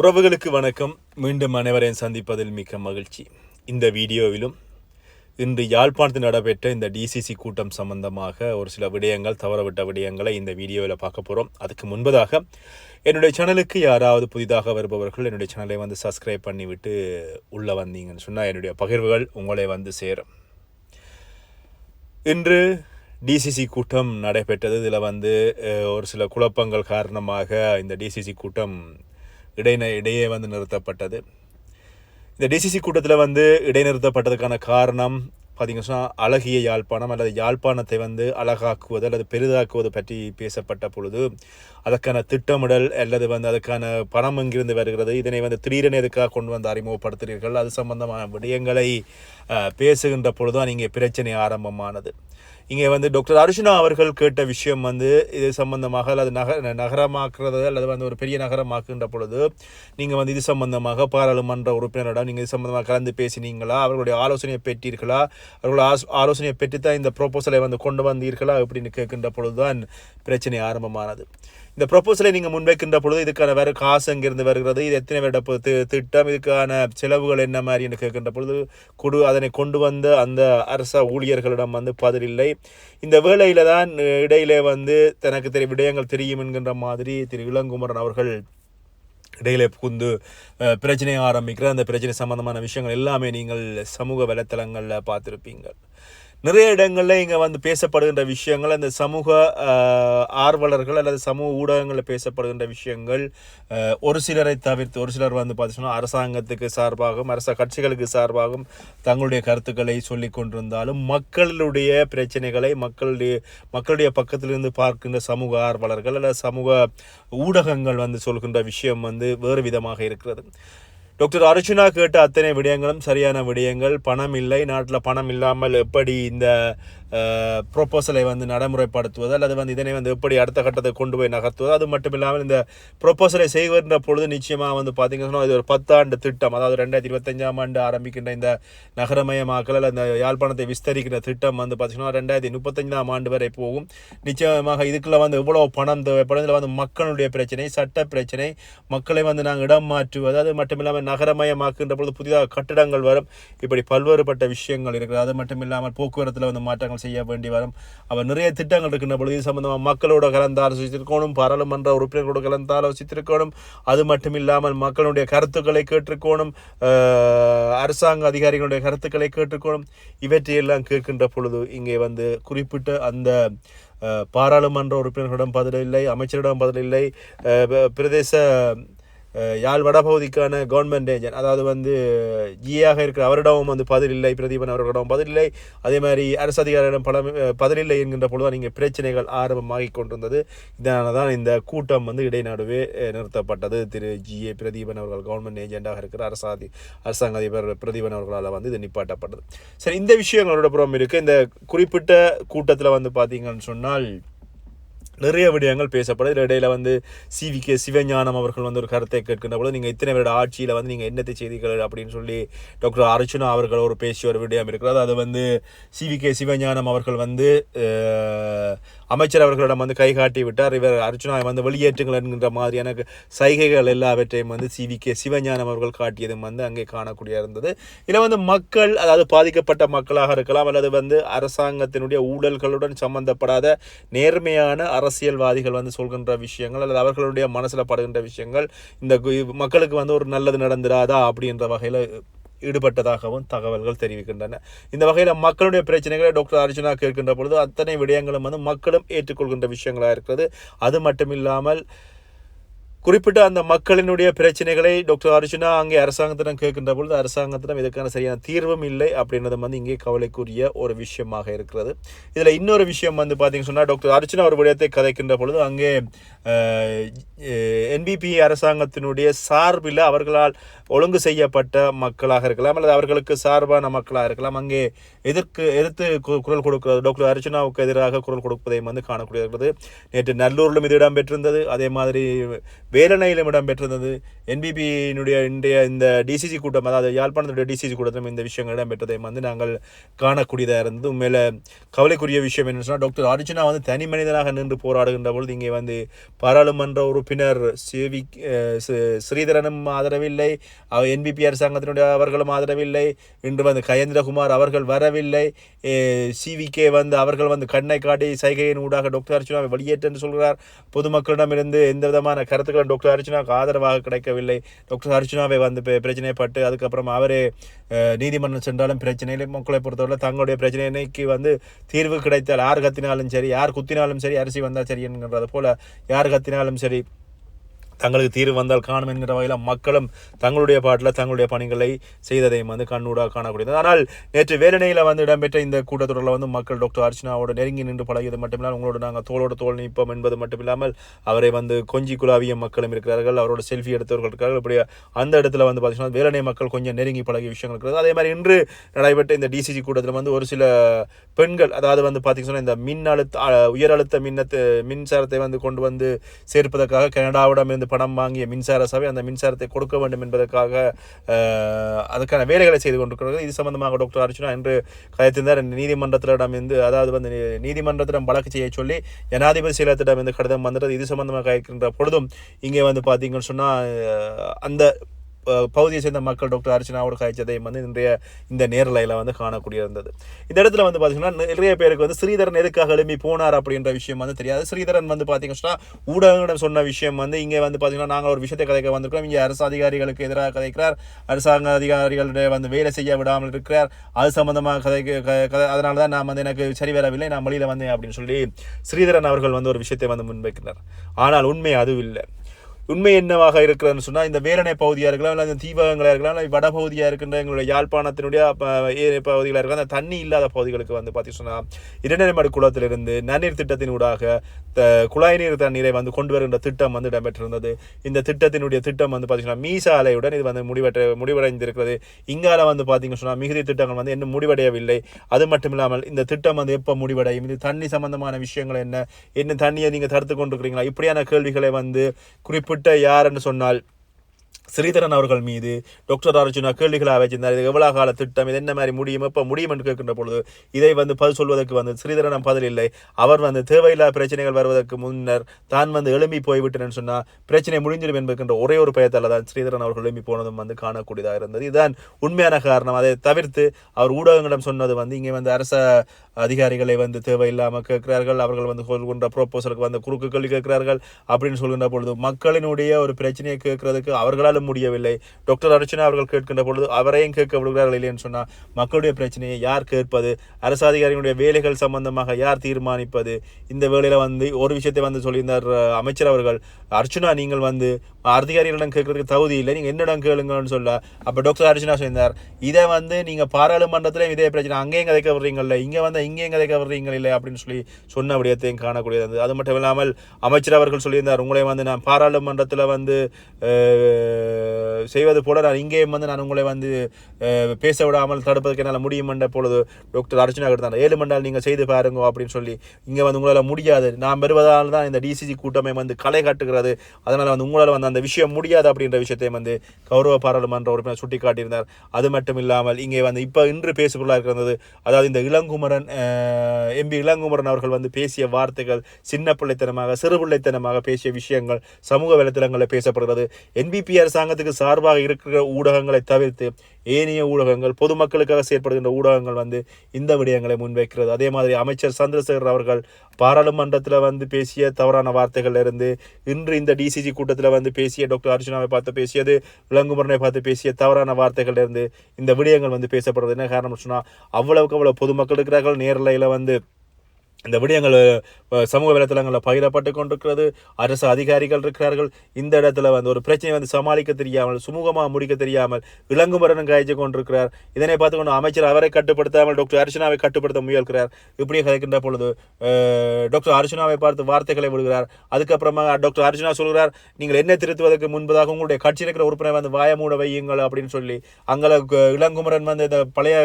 உறவுகளுக்கு வணக்கம். மீண்டும் அனைவரையும் சந்திப்பதில் மிக்க மகிழ்ச்சி. இந்த வீடியோவிலும் இன்று யாழ்ப்பாணத்தில் நடைபெற்ற இந்த டிசிசி கூட்டம் சம்பந்தமாக ஒரு சில விடயங்கள் தவறவிட்ட விடயங்களை இந்த வீடியோவில் பார்க்க போகிறோம் அதுக்கு முன்பதாக என்னுடைய சேனலுக்கு யாராவது புதிதாக வருபவர்கள் என்னுடைய சேனலை வந்து சப்ஸ்கிரைப் பண்ணிவிட்டு உள்ளே வந்தீங்கன்னு சொன்னால் என்னுடைய பகிர்வுகள் உங்களை வந்து சேரும். இன்று டிசிசி கூட்டம் நடைபெற்றது. இதில் வந்து ஒரு சில குழப்பங்கள் காரணமாக இந்த டிசிசி கூட்டம் இடைந இடையே வந்து நிறுத்தப்பட்டது. இந்த டிசிசி கூட்டத்தில் வந்து இடைநிறுத்தப்பட்டதுக்கான காரணம் பார்த்தீங்கன்னா அழகிய யாழ்ப்பாணம் அல்லது யாழ்ப்பாணத்தை வந்து அழகாக்குவது அல்லது பெரிதாக்குவது பற்றி பேசப்பட்ட பொழுது அதற்கான திட்டமிடல் அல்லது வந்து அதுக்கான பணம் எங்கிருந்து வருகிறது இதனை வந்து திடீரென எதுக்காக கொண்டு வந்து அறிமுகப்படுத்துகிறீர்கள் அது சம்பந்தமான விடயங்களை பேசுகின்ற பேசுகின்ற பொழுதுதான் இங்கே பிரச்சனை ஆரம்பமானது. இங்கே வந்து டாக்டர் அர்ஜுனா அவர்கள் கேட்ட விஷயம் வந்து இது சம்பந்தமாக அல்லது நக நகரமாக்குறது அல்லது வந்து ஒரு பெரிய நகரமாக்குன்ற பொழுது நீங்கள் வந்து இது சம்பந்தமாக பாராளுமன்ற உறுப்பினரிடம் நீங்கள் இது சம்பந்தமாக கலந்து பேசினீங்களா? அவர்களுடைய ஆலோசனையை பெற்றீர்களா? அவர்களுடைய ஆஸ் ஆலோசனையை பெற்று தான் இந்த ப்ரோபோசலை வந்து கொண்டு வந்தீர்களா? அப்படின்னு கேட்கின்ற பொழுதுதான் பிரச்சனை ஆரம்பமானது. இந்த ப்ரொபோசலை நீங்கள் முன்வைக்கின்ற பொழுது இதுக்கான வேறு காசு அங்கிருந்து வருகிறது? இது எத்தனை வருட திட்டம்? இதுக்கான செலவுகள் என்ன மாதிரி என்று கேட்கின்ற பொழுது கொடு அதனை கொண்டு வந்த அந்த அரச ஊழியர்களிடம் வந்து பதில் இல்லை. இந்த வேளையில தான் இடையிலே வந்து தனக்கு தெரிய விடயங்கள் தெரியும் என்கின்ற மாதிரி திரு. இளங்குமரன் அவர்கள் இடையிலே புகுந்து பிரச்சனையை ஆரம்பிக்கிற அந்த பிரச்சனை சம்பந்தமான விஷயங்கள் எல்லாமே நீங்கள் சமூக வலைத்தளங்களில் பார்த்துருப்பீங்க நிறைய இடங்களில் இங்கே வந்து பேசப்படுகின்ற விஷயங்கள் அந்த சமூக ஆர்வலர்கள் அல்லது சமூக ஊடகங்களில் பேசப்படுகின்ற விஷயங்கள் ஒரு சிலரை தவிர்த்து ஒரு சிலர் வந்து பார்த்தீங்கன்னா அரசாங்கத்துக்கு சார்பாகவும் அரச கட்சிகளுக்கு சார்பாகவும் தங்களுடைய கருத்துக்களை சொல்லி கொண்டிருந்தாலும் மக்களுடைய பிரச்சனைகளை மக்களுடைய மக்களுடைய பக்கத்திலிருந்து பார்க்கின்ற சமூக ஆர்வலர்கள் அல்லது சமூக ஊடகங்கள் வந்து சொல்கின்ற விஷயம் வந்து வேறு விதமாக இருக்கிறது. டாக்டர் அர்ச்சுனா கேட்ட அத்தனை விடயங்களும் சரியான விடயங்கள். பணம் இல்லை. நாட்டில் பணம் இல்லாமல் எப்படி இந்த ப்ரொப்போசலை வந்து நடைமுறைப்படுத்துவது? அல்லது வந்து இதனை வந்து எப்படி அடுத்த கட்டத்தை கொண்டு போய் நகர்த்துவது? அது மட்டும் இல்லாமல் இந்த ப்ரொப்போசலை செய்கின்ற பொழுது நிச்சயமாக வந்து பார்த்தீங்கன்னா இது ஒரு பத்தாண்டு திட்டம். அதாவது ரெண்டாயிரத்தி இருபத்தஞ்சாம் ஆண்டு ஆரம்பிக்கின்ற இந்த நகரமயமாக்கல் அல்லது இந்த யாழ்ப்பாணத்தை விஸ்தரிக்கிற திட்டம் வந்து பார்த்தீங்கன்னா ரெண்டாயிரத்தி முப்பத்தஞ்சாம் ஆண்டு வரை போகும். நிச்சயமாக இதுக்குள்ள வந்து எவ்வளோ பணம் தேவைப்படும்? இதில் வந்து மக்களுடைய பிரச்சனை சட்ட பிரச்சனை மக்களை வந்து நாங்கள் இடம் மாற்றுவது. அது மட்டும் இல்லாமல் நகரமயமாக்குகின்ற பொழுது புதிதாக கட்டிடங்கள் வரும். இப்படி பல்வேறுபட்ட விஷயங்கள் இருக்கிறது. அது மட்டும் இல்லாமல் போக்குவரத்தில் வந்து மாற்றங்கள் செய்ய வேண்டி வரும். அவர் நிறைய திட்டங்கள் இருக்கின்ற பொழுது இது சம்பந்தமாக மக்களோட கலந்து ஆலோசித்திருக்கணும் பாராளுமன்ற உறுப்பினர்களோட கலந்து ஆலோசித்திருக்கணும். அது மட்டும் இல்லாமல் மக்களுடைய கருத்துக்களை கேட்டிருக்கணும் அரசாங்க அதிகாரிகளுடைய கருத்துக்களை கேட்டிருக்கணும். இவற்றையெல்லாம் கேட்கின்ற பொழுது இங்கே வந்து குறிப்பிட்ட அந்த பாராளுமன்ற உறுப்பினர்களிடம் பதில் இல்லை அமைச்சரிடம் பதில் இல்லை பிரதேச யாழ் வடபகுதிக்கான கவர்மெண்ட் ஏஜென்ட் அதாவது வந்து ஜியாக இருக்கிற அவரிடமும் வந்து பதில் இல்லை பிரதீபன் அவர்களிடம் பதில் இல்லை. அதே மாதிரி அரசு அதிகாரியிடம் பல பதில் இல்லை என்கின்ற பொழுது நீங்கள் பிரச்சனைகள் ஆரம்பமாகி கொண்டிருந்தது. இதனால தான் இந்த கூட்டம் வந்து இடைநடுவே நிறுத்தப்பட்டது. திரு ஜி ஏ பிரதீபன் அவர்கள் கவர்மெண்ட் ஏஜெண்டாக இருக்கிற அரசாதி அரசாங்க அதிபர் பிரதீபன் அவர்களால் வந்து இது நிப்பாட்டப்பட்டது. சரி இந்த விஷயங்களோட புறம் இருக்குது இந்த குறிப்பிட்ட கூட்டத்தில் வந்து பார்த்தீங்கன்னு சொன்னால் நிறைய விடயங்கள் பேசப்படுது இதில் இடையில வந்து சிவி கே சிவஞானம் அவர்கள் வந்து ஒரு கருத்தை கேட்கின்ற பொழுது நீங்கள் இத்தனை வருட ஆட்சியில் வந்து நீங்கள் என்னத்தை செய்தீர்கள்? அப்படின்னு சொல்லி டாக்டர் அர்ச்சுனா அவர்கள் ஒரு பேசிய ஒரு விடயம் இருக்கிறது. அது வந்து சிவி கே சிவஞானம் அவர்கள் வந்து அமைச்சர் அவர்களிடம் வந்து கை காட்டி விட்டார். இவர் அர்ச்சுனா வந்து வெளியேற்றுங்கள் என்கின்ற மாதிரியான சைகைகள் எல்லாவற்றையும் வந்து சிவி கே சிவஞானம் அவர்கள் காட்டியதும் வந்து அங்கே காணக்கூடிய இருந்தது. இதில் வந்து மக்கள் அதாவது பாதிக்கப்பட்ட மக்களாக இருக்கலாம் அல்லது வந்து அரசாங்கத்தினுடைய ஊழல்களுடன் சம்பந்தப்படாத நேர்மையான அரசியல்வாதிகள் வந்து சொல்கின்ற விஷயங்கள் அல்லது அவர்களுடைய மனசில் படுகின்ற விஷயங்கள் இந்த மக்களுக்கு வந்து ஒரு நல்லது நடந்துடாதா அப்படின்ற வகையில் ஈடுபட்டதாகவும் தகவல்கள் தெரிவிக்கின்றன. இந்த வகையில் மக்களுடைய பிரச்சனைகளை டாக்டர் அர்ஜுனா கேட்கின்ற பொழுது அத்தனை விடயங்களும் வந்து மக்களும் ஏற்றுக்கொள்கின்ற விஷயங்களாக இருக்கிறது. அது மட்டும் இல்லாமல் குறிப்பிட்ட அந்த மக்களினுடைய பிரச்சனைகளை டாக்டர் அர்ஜுனா அங்கே அரசாங்கத்திடம் கேட்கின்ற பொழுது அரசாங்கத்திடம் இதற்கான சரியான தீர்வும் இல்லை அப்படின்றது வந்து இங்கே கவலைக்குரிய ஒரு விஷயமாக இருக்கிறது. இதில் இன்னொரு விஷயம் வந்து பார்த்தீங்கன்னு சொன்னால் டாக்டர் அர்ஜுனா ஒரு விடயத்தை கதைக்கின்ற பொழுது அங்கே என்பிபி அரசாங்கத்தினுடைய சார்பில் அவர்களால் ஒழுங்கு செய்யப்பட்ட மக்களாக இருக்கலாம் அல்லது அவர்களுக்கு சார்பான மக்களாக இருக்கலாம் அங்கே எதிர்க்கு எதிர்த்து கு- குரல் கொடுக்கிறது. டாக்டர் அர்ச்சனாவுக்கு எதிராக குரல் கொடுப்பதை வந்து காணக்கூடியது. நேற்று நல்லூரிலும் இது இடம்பெற்றிருந்தது. அதே மாதிரி வேலனையிலும் இடம்பெற்றிருந்தது. என்பிபியினுடைய இன்றைய இந்த டிசிசி கூட்டம் அதாவது யாழ்ப்பாணத்துடைய டிசிசி கூட்டத்திலும் இந்த விஷயங்கள் இடம்பெற்றதை வந்து நாங்கள் காணக்கூடியதாக இருந்தது. உண்மையில கவலைக்குரிய விஷயம் என்னன்னு சொன்னால் டாக்டர் அர்ஜுனா வந்து தனி மனிதனாக நின்று போராடுகின்ற பொழுது இங்கே வந்து பாராளுமன்ற உறுப்பினர் சிவி ஸ்ரீதரனும் ஆதரவில்லை. என்பிபி அரசாங்கத்தினுடைய அவர்களும் ஆதரவில்லை. இன்று வந்து கயேந்திரகுமார் அவர்கள் வரவில்லை. சிவிகே வந்து அவர்கள் வந்து கண்ணை காட்டி சைகையின் ஊடாக டாக்டர் அர்ஜுனாவை வெளியேற்றென்று சொல்கிறார். பொதுமக்களிடமிருந்து எந்த விதமான கருத்துக்களும் டாக்டர் அர்ச்சனாவுக்கு ஆதரவாக கிடைக்கவில்லை. டாக்டர் அர்ச்சனாவை வந்து பிரச்சனைப்பட்டு அதுக்கப்புறம் அவரே நீதிமன்றம் சென்றாலும் பிரச்சனையில மக்களை பொறுத்தவரை தங்களுடைய பிரச்சனைக்கு வந்து தீர்வு கிடைத்தால் யார் கத்தினாலும் சரி யார் குத்தினாலும் சரி அரிசி வந்தால் சரி என்கின்றது போல் யார் கத்தினாலும் சரி தங்களுக்கு தீர்வு வந்தால் காணும் என்கிற வகையில் மக்களும் தங்களுடைய பாட்டில் தங்களுடைய பணிகளை செய்ததையும் வந்து கண்ணூடாக காணக்கூடியது. ஆனால் நேற்று வேலனையில் வந்து இடம்பெற்ற இந்த கூட்டத்தொடரில் வந்து மக்கள் டாக்டர் அர்ச்சனாவோட நெருங்கி நின்று பழகியது மட்டுமில்லாமல் உங்களோட நாங்கள் தோளோடு தோல் நிற்போம் என்பது மட்டுமில்லாமல் அவரை வந்து கொஞ்சி குலாவிய மக்களும் இருக்கிறார்கள். அவரோட செல்ஃபி எடுத்தவர்கள் இருக்கிறார்கள். இப்படி அந்த இடத்துல வந்து பார்த்தீங்கன்னா வேலனை மக்கள் கொஞ்சம் நெருங்கி பழகிய விஷயங்கள் இருக்கிறது. அதே மாதிரி இன்று நடைபெற்ற இந்த டிசிஜி கூட்டத்தில் வந்து ஒரு சில பெண்கள் அதாவது வந்து பார்த்தீங்கன்னா இந்த மின் அழுத்த உயர் அழுத்த மின்னத்து மின்சாரத்தை வந்து கொண்டு வந்து சேர்ப்பதற்காக கனடாவிடம் இருந்து பணம் வாங்கிய மின்சார சபை அந்த மின்சாரத்தை கொடுக்க வேண்டும் என்பதற்காக அதுக்கான வேலைகளை செய்து கொண்டிருக்கிறது இது சம்பந்தமாக டாக்டர் அர்ச்சனா என்று கயத்திருந்தார் நீதிமன்றத்திடம் இருந்து அதாவது வந்து நீதிமன்றத்திடம் வழக்கு செய்ய சொல்லி ஜனாதிபதி செயலத்திடம் இருந்து கடிதம் வந்துடுறது இது சம்பந்தமாக இருக்கின்ற பொழுதும் இங்கே வந்து பார்த்தீங்கன்னு சொன்னால் அந்த பகுதியை சேர்ந்த மக்கள் டாக்டர் அர்ச்சனாவோட காய்ச்சதையும் வந்து இன்றைய இந்த நேரலையில் வந்து காணக்கூடிய இருந்தது இந்த இடத்துல வந்து பார்த்தீங்கன்னா நிறைய பேருக்கு வந்து ஸ்ரீதரன் எதுக்காக எழுப்பி போனார் அப்படின்ற விஷயம் வந்து தெரியாது. ஸ்ரீதரன் வந்து பார்த்தீங்கன்னா ஊடகங்களிடம் சொன்ன விஷயம் வந்து இங்கே வந்து பார்த்தீங்கன்னா நாங்கள் ஒரு விஷயத்தை கதைக்க வந்திருக்கிறோம். இங்கே அரசு அதிகாரிகளுக்கு எதிராக கதைக்கிறார். அரசாங்க அதிகாரிகளுடைய வந்து வேலை செய்ய விடாமல் இருக்கிறார். அது சம்பந்தமாக கதைக்கு க- கதை அதனால தான் நான் வந்து எனக்கு சரி வரவில்லை நான் வழியில் வந்தேன் அப்படின்னு சொல்லி ஸ்ரீதரன் அவர்கள் வந்து ஒரு விஷயத்தை வந்து முன்வைக்கிறார். ஆனால் உண்மை அதுவும் இல்லை. உண்மை என்னவாக இருக்கிறதுன்னு சொன்னால் இந்த வேலனை பகுதியாக இருக்கலாம் இல்லை இந்த தீபகங்களாக இருக்கலாம் இல்லை வட பகுதியாக இருக்கின்ற எங்களுடைய யாழ்ப்பாணத்தினுடைய பகுதிகளாக இருக்கலாம் அந்த தண்ணி இல்லாத பகுதிகளுக்கு வந்து பார்த்தீங்கன்னா சொன்னால் இரண்டரைமடு குளத்திலிருந்து நன்னீர் திட்டத்தினூடாக த குழாய் நீர் தண்ணீரை வந்து கொண்டு வருகின்ற திட்டம் வந்து இடம்பெற்றிருந்தது. இந்த திட்டத்தினுடைய திட்டம் வந்து பார்த்தீங்கன்னா மீசாலையுடன் இது வந்து முடிவற்ற முடிவடைந்திருக்கிறது. இங்கால வந்து பார்த்தீங்கன்னு சொன்னால் மிகுதி திட்டங்கள் வந்து இன்னும் முடிவடையவில்லை. அது மட்டும் இல்லாமல் இந்த திட்டம் வந்து எப்போ முடிவடையும்? இது தண்ணி சம்பந்தமான விஷயங்கள் என்ன? என்ன தண்ணியை நீங்கள் தடுத்து கொண்டிருக்கிறீங்களா? இப்படியான கேள்விகளை வந்து குறிப்பிட்டு குறிப்பிட்ட யார் என்று சொன்னால் ஸ்ரீதரன் அவர்கள் மீது டாக்டர் அர்ஜுனா கேள்விகளாக வச்சிருந்தார் இது எவ்வளோ கால திட்டம்? இது என்ன மாதிரி முடியும்? எப்போ முடியும் என்று கேட்கின்ற பொழுது இதை வந்து பதில் சொல்வதற்கு வந்து ஸ்ரீதரனம் பதில் இல்லை. அவர் வந்து தேவையில்லாத பிரச்சனைகள் வருவதற்கு முன்னர் தான் வந்து எழும்பி போய்விட்டேன்னு சொன்னால் பிரச்சனை முடிஞ்சிடும் என்பதுன்ற ஒரே ஒரு பயத்தால் தான் ஸ்ரீதரன் அவர்கள் எழும்பி போனதும் வந்து காணக்கூடியதாக இருந்தது. இதுதான் உண்மையான காரணம். அதை தவிர்த்து அவர் ஊடகங்களிடம் சொன்னது வந்து இங்கே வந்து அரச அதிகாரிகளை வந்து தேவையில்லாமல் கேட்கிறார்கள். அவர்கள் வந்து சொல்கின்ற ப்ரோபோசலுக்கு வந்து குறுக்கு கேள்வி கேட்கிறார்கள். அப்படின்னு சொல்கின்ற பொழுது மக்களினுடைய ஒரு பிரச்சனையை கேட்கறதுக்கு அவர்களாலும் முடியவில்லை. டாக்டர் அர்ச்சனா அவர்கள் கேட்கின்ற பொழுது அவரையும் கேட்க விடுகிறார்கள் இல்லைன்னு சொன்னால் மக்களுடைய பிரச்சனையை யார் கேட்பது? அரசாதிகாரிகளுடைய வேலைகள் சம்பந்தமாக யார் தீர்மானிப்பது? இந்த வேலையில் வந்து ஒரு விஷயத்தை வந்து சொல்லியிருந்தார் அமைச்சர் அவர்கள். அர்ச்சனா நீங்கள் வந்து அதிகாரிகளிடம் கேட்கறதுக்கு தகுதி இல்லை. நீங்கள் என்னிடம் கேளுங்கன்னு சொல்ல அப்போ டாக்டர் அர்ஜுனா சொன்னார் இதை வந்து நீங்கள் பாராளுமன்றத்திலும் இதே பிரச்சனை அங்கேயும் கதைக்க வர்றீங்கல்ல இங்கே வந்து இங்கேயும் கதைக்க வர்றீங்க இல்லை அப்படின்னு சொல்லி சொன்ன விடயத்தையும் காணக்கூடியது அது மட்டும் இல்லாமல் அமைச்சர் அவர்கள் சொல்லியிருந்தார் உங்களை வந்து நான் பாராளுமன்றத்தில் வந்து செய்வது போல நான் இங்கேயும் வந்து நான் உங்களை வந்து பேச விடாமல் தடுப்பதற்கு என்னால் முடியும் என்ற பொழுது டாக்டர் அர்ச்சனா எடுத்தாங்க ஏழு மண்டால் நீங்கள் செய்து பாருங்க அப்படின்னு சொல்லி இங்கே வந்து உங்களால் முடியாது. நான் பெறுவதால் தான் இந்த டிசிசி கூட்டமை வந்து களை காட்டுகிறது. அதனால் வந்து உங்களால் வந்து அந்த விஷயம் முடியாது அப்படின்ற விஷயத்தை வந்து கௌரவ பாராளுமன்ற உறுப்பினர் சுட்டி காட்டியிருந்தார் அது மட்டும் இல்லாமல் இங்கே வந்து இப்போ இன்று பேசுபொருளாக இருக்கிறது அதாவது இந்த இளங்குமரன் எம்பி இளங்குமரன் அவர்கள் வந்து பேசிய வார்த்தைகள் சின்ன பிள்ளைத்தனமாக சிறு பிள்ளைத்தனமாக பேசிய விஷயங்கள் சமூக வலைத்தளங்களில் பேசப்படுகிறது. என்பிபி அரசாங்கத்துக்கு சார்பாக இருக்கிற ஊடகங்களை தவிர்த்து ஏனைய ஊடகங்கள் பொதுமக்களுக்காக செயற்படுகின்ற ஊடகங்கள் வந்து இந்த விடயங்களை முன்வைக்கிறது. அதே மாதிரி அமைச்சர் சந்திரசேகர் அவர்கள் பாராளுமன்றத்தில் வந்து பேசிய தவறான வார்த்தைகள்ல இருந்து இன்று இந்த டிசிஜி கூட்டத்தில் வந்து பேசிய பேசிய டாக்டர் அர்ஜுனாவை பார்த்து பேசியது விலங்குமுறனை பார்த்து பேசிய தவறான வார்த்தைகள்லேருந்து இந்த விடயங்கள் வந்து பேசப்படுறது என்ன காரணம் சொன்னால் அவ்வளவுக்கு அவ்வளோ பொதுமக்கள் இருக்கிறார்கள் நேரலையில் வந்து இந்த விடயங்கள் சமூக வலைத்தளங்களில் பகிரப்பட்டு கொண்டிருக்கிறது. அரசு அதிகாரிகள் இருக்கிறார்கள். இந்த இடத்துல வந்து ஒரு பிரச்சனையை வந்து சமாளிக்க தெரியாமல் சுமூகமாக முடிக்க தெரியாமல் இளங்குமரனும் காய்ச்சி கொண்டிருக்கிறார். இதனை பார்த்து கொண்டு அமைச்சர் அவரை கட்டுப்படுத்தாமல் டாக்டர் அர்ச்சனாவை கட்டுப்படுத்த முயல்கிறார். இப்படியே கதைக்கின்ற பொழுது டாக்டர் அர்ச்சனாவை பார்த்து வார்த்தைகளை விடுகிறார். அதுக்கப்புறமா டாக்டர் அர்ச்சனா சொல்கிறார் நீங்கள் என்ன திருத்துவதற்கு முன்பதாக உங்களுடைய கட்சியில் இருக்கிற உறுப்பினர் வந்து வாய மூட வையுங்கள் அப்படின்னு சொல்லி. அங்கே இளங்குமரன் வந்து இந்த பழைய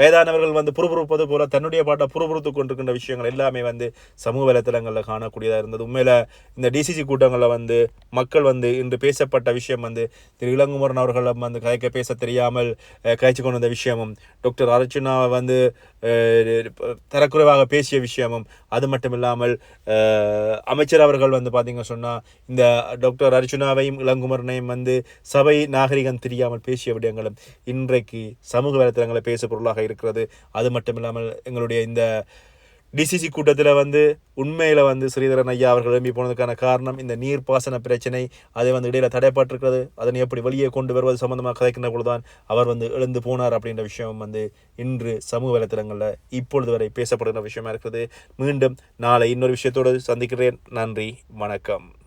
வேதானவர்கள் வந்து புறுபுறுப்பது போல தன்னுடைய பாட்டை புறுபுறுத்து கொண்டிருக்கின்ற விஷயங்கள் எல்லாம் எல்லாமே வந்து சமூக வலைத்தளங்களில் காணக்கூடியதாக இருந்தது. உண்மையில் இந்த டிசிசி கூட்டங்களில் வந்து மக்கள் வந்து இன்று பேசப்பட்ட விஷயம் வந்து திரு இளங்குமரன் அவர்களிடம் வந்து கதைக்க பேச தெரியாமல் அஹ், கதைச்சு கொண்டு வந்த விஷயமும் டாக்டர் அர்ச்சனாவை வந்து தரக்குறைவாக பேசிய விஷயமும் அது மட்டும் இல்லாமல் அமைச்சர் அவர்கள் வந்து பார்த்திங்க சொன்னால் இந்த டாக்டர் அர்ச்சுனாவையும் இளங்குமரனையும் வந்து சபை நாகரிகம் தெரியாமல் பேசிய விடயங்களும் இன்றைக்கு சமூக வலைத்தளங்களில் பேசு பொருளாக இருக்கிறது. அது மட்டும் இல்லாமல் எங்களுடைய இந்த டிசிசி கூட்டத்தில் வந்து உண்மையில் வந்து ஸ்ரீதரன் ஐயா அவர்கள் எழும்பி போனதுக்கான காரணம் இந்த நீர்ப்பாசன பிரச்சனை அதை வந்து இடையில தடைப்பட்டிருக்கிறது. அதனை எப்படி வெளியே கொண்டு வருவது சம்மந்தமாக கதைக்கின்ற பொழுதுதான் அவர் வந்து எழுந்து போனார் அப்படின்ற விஷயம் வந்து இன்று சமூக வலைத்தளங்களில் இப்பொழுது வரை பேசப்படுகிற விஷயமா இருக்கிறது. மீண்டும் நாளை இன்னொரு விஷயத்தோடு சந்திக்கிறேன். நன்றி வணக்கம்.